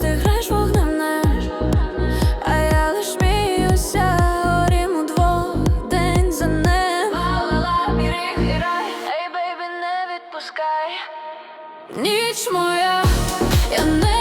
Ти граєш вогнем, а я лиш сміюся, орім удвох, день за ним. Ла-ла-ла, і рай, ей, бейбі, не відпускай. Ніч моя, я не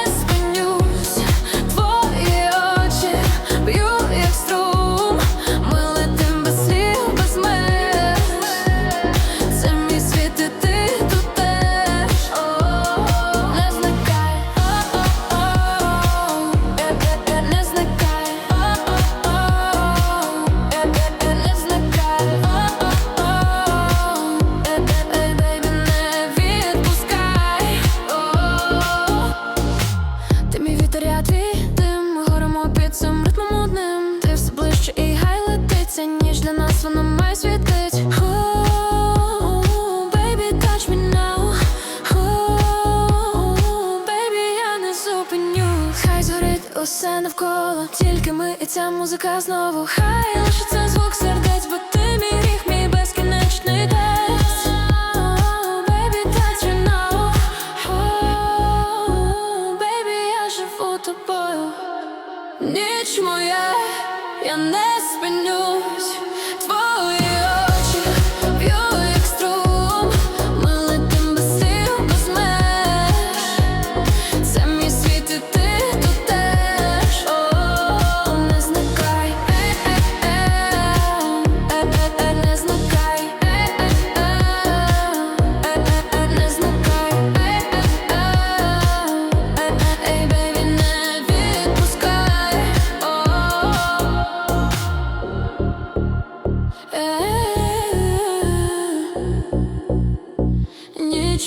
усе навколо, тільки ми і ця музика знову. Хай лишиться звук сердець, бо ти мій ріг, мій безкінечний десь Oh, baby. Oh, baby, я живу тобою. Ніч моя, я не спинюсь.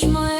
Е-е-е. Ніч моя